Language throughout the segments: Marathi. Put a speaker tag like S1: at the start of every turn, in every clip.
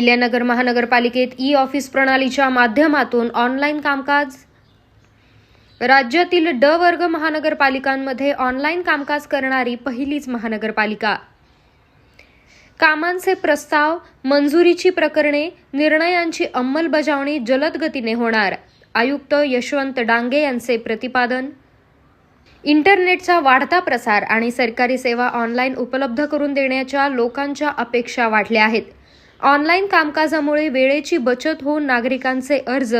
S1: अहिल्यानगर महानगरपालिकेत ई ऑफिस प्रणालीच्या माध्यमातून ऑनलाईन कामकाज? राज्यातील ड वर्ग महानगरपालिकांमध्ये ऑनलाईन कामकाज करणारी पहिलीच महानगरपालिका. कामांचे प्रस्ताव मंजुरीची प्रकरणे निर्णयांची अंमलबजावणी जलद गतीने होणार. आयुक्त यशवंत डांगे यांचे प्रतिपादन. इंटरनेटचा वाढता प्रसार आणि सरकारी सेवा ऑनलाईन उपलब्ध करून देण्याच्या लोकांच्या अपेक्षा वाढल्या आहेत. ऑनलाईन कामकाजामुळे वेळेची बचत होऊन नागरिकांचे अर्ज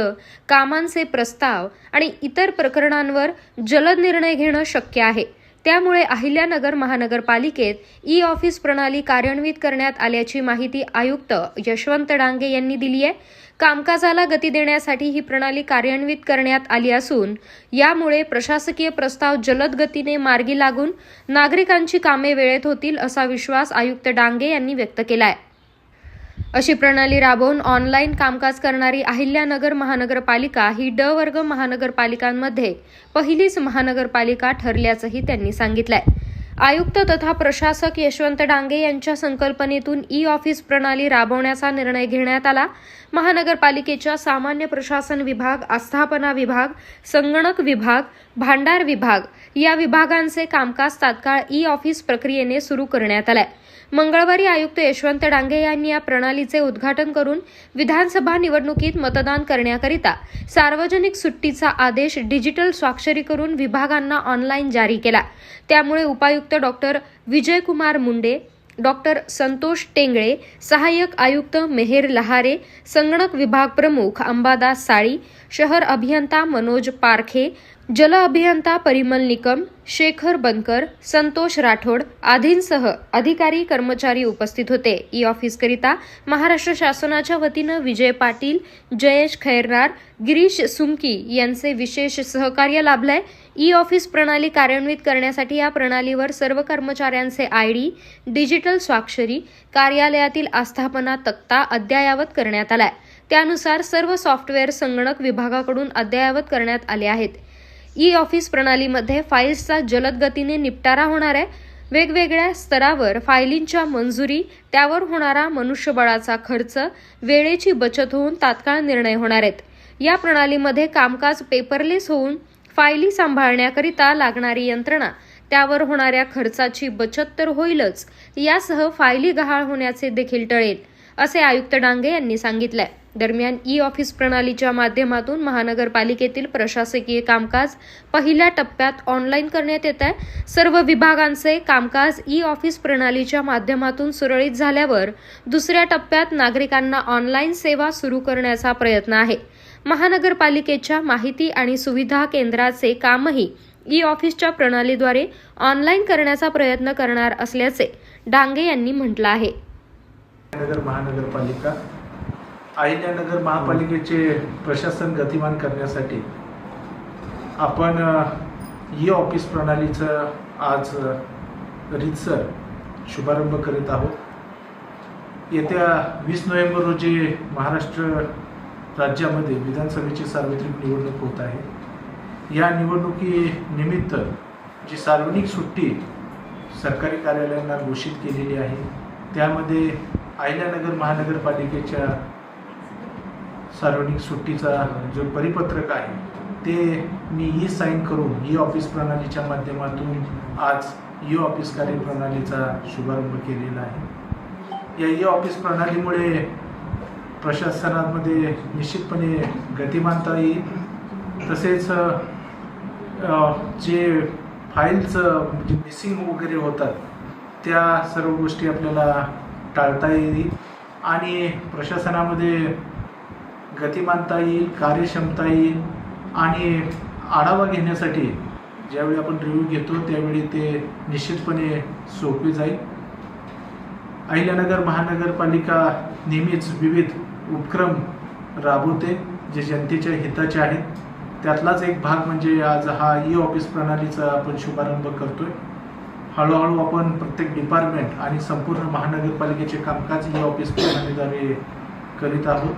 S1: कामांचे प्रस्ताव आणि इतर प्रकरणांवर जलद निर्णय घेणं शक्य आहे. त्यामुळे अहिल्यानगर महानगरपालिकेत ई ऑफिस प्रणाली कार्यान्वित करण्यात आल्याची माहिती आयुक्त यशवंत डांगे यांनी दिली आहे कामकाजाला गती देण्यासाठी ही प्रणाली कार्यान्वित करण्यात आली असून यामुळे प्रशासकीय प्रस्ताव जलद गतीने मार्गी लागून नागरिकांची कामे वेळेत होतील असा विश्वास आयुक्त डांगे यांनी व्यक्त केला आहे अशी प्रणाली राबवून ऑनलाईन कामकाज करणारी अहिल्यानगर महानगरपालिका ही ड वर्ग महानगरपालिकांमध्ये पहिलीच महानगरपालिका ठरल्याचंही त्यांनी सांगितलंय. आयुक्त तथा प्रशासक यशवंत डांगे यांच्या संकल्पनेतून ई ऑफिस प्रणाली राबवण्याचा निर्णय घेण्यात आला. महानगरपालिकेच्या सामान्य प्रशासन विभाग आस्थापना विभाग संगणक विभाग भांडार विभाग या विभागांचे कामकाज तात्काळ ई ऑफिस प्रक्रियेने सुरू करण्यात आलंय. मंगळवारी आयुक्त यशवंत डांगे यांनी या प्रणालीचे उद्घाटन करून विधानसभा निवडणुकीत मतदान करण्याकरिता सार्वजनिक सुट्टीचा आदेश डिजिटल स्वाक्षरी करून विभागांना ऑनलाईन जारी केला. त्यामुळे उपायुक्त डॉक्टर विजयकुमार मुंडे डॉक्टर संतोष टेंगळे सहाय्यक आयुक्त मेहेर लहारे संगणक विभाग प्रमुख अंबादास साळी शहर अभियंता मनोज पारखे जल अभियंता परिमल निकम शेखर बनकर संतोष राठोड आदींसह अधिकारी कर्मचारी उपस्थित होते. ई ऑफिसकरिता महाराष्ट्र शासनाच्या वतीनं विजय पाटील जयेश खैरनार गिरीश सुमकी यांचे विशेष सहकार्य लाभलंय. ई ऑफिस प्रणाली कार्यान्वित करण्यासाठी या प्रणालीवर सर्व कर्मचाऱ्यांचे आय डी डिजिटल स्वाक्षरी कार्यालयातील आस्थापना तक्ता अद्ययावत करण्यात आलाय. त्यानुसार सर्व सॉफ्टवेअर संगणक विभागाकडून अद्ययावत करण्यात आले आहेत. ई ऑफिस प्रणालीमध्ये फाईल्सचा जलद गतीने निपटारा होणार आहे. वेगवेगळ्या स्तरावर फायलींच्या मंजुरी त्यावर होणारा मनुष्यबळाचा खर्च वेळेची बचत होऊन तात्काळ निर्णय होणार आहेत. या प्रणालीमध्ये कामकाज पेपरलेस होऊन फायली सांभाळण्याकरिता लागणारी यंत्रणा त्यावर होणाऱ्या खर्चाची बचत तर होईलच यासह फायली गहाळ होण्याचे देखील टळेल असे आयुक्त डांगे यांनी सांगितलंय. दरम्यान ई ऑफिस प्रणालीच्या माध्यमातून महानगरपालिकेतील प्रशासकीय कामकाज पहिल्या टप्प्यात ऑनलाईन करण्यात येत आहे. सर्व विभागांचे कामकाज ई ऑफिस प्रणालीच्या माध्यमातून सुरळीत झाल्यावर दुसऱ्या टप्प्यात नागरिकांना ऑनलाईन सेवा सुरू करण्याचा प्रयत्न आहे. महानगरपालिकेच्या माहिती आणि सुविधा केंद्राचे कामही ई ऑफिसच्या प्रणालीद्वारे ऑनलाईन करण्याचा प्रयत्न करणार असल्याचे डांगे यांनी म्हटलं आहे.
S2: नगर महानगरपालिका अहिल्यानगर महापालिकेचे प्रशासन गतिमान करण्यासाठी आपण ई ऑफिस प्रणालीचं आज रितसर रीतसर शुभारंभ करीत आहोत. येत्या वीस नोव्हेंबर रोजी महाराष्ट्र राज्यामध्ये विधानसभेची सार्वत्रिक निवडणूक होत आहे. या निवडणुकीनिमित्त जी सार्वजनिक सुट्टी सरकारी कार्यालयांना घोषित केलेली आहे त्यामध्ये अहिल्यानगर महानगरपालिकेच्या सार्वजनिक सुट्टीचा जो परिपत्रक आहे ते मी ई साईन करून ई ऑफिस प्रणालीच्या माध्यमातून आज ई ऑफिस कार्यप्रणालीचा शुभारंभ केलेला आहे. या ई ऑफिस प्रणालीमुळे प्रशासनामध्ये निश्चितपणे गतिमानता येईल. तसेच जे फाईलचं जे मिसिंग वगैरे होतात त्या सर्व गोष्टी आपल्याला टाळता येईल. आणि प्रशासनामध्ये गतिमानता येईल कार्यक्षमता येईल आणि आढावा घेण्यासाठी ज्यावेळी आपण रिव्ह्यू घेतो त्यावेळी ते निश्चितपणे सोपे जाईल. अहिल्यानगर महानगरपालिका नेहमीच विविध उपक्रम राबवते जे जनतेच्या हिताचे आहेत. त्यातलाच एक भाग म्हणजे आज हा ई ऑफिस प्रणालीचा आपण शुभारंभ करतोय. हळूहळू आपण प्रत्येक डिपार्टमेंट आणि संपूर्ण महानगरपालिकेचे कामकाज ई ऑफिस प्रणालीद्वारे करीत आहोत.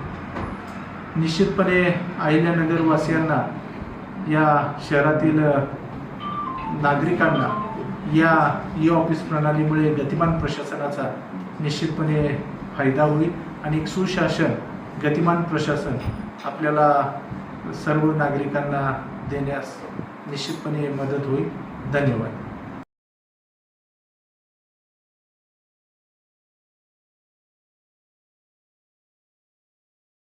S2: निश्चितपणे अहिल्यानगरवासियांना या शहरातील नागरिकांना या ई ऑफिस प्रणालीमुळे गतिमान प्रशासनाचा निश्चितपणे फायदा होईल आणि एक सुशासन गतिमान प्रशासन आपल्याला सर्व नागरिकांना देण्यास निश्चितपणे मदत होईल. धन्यवाद.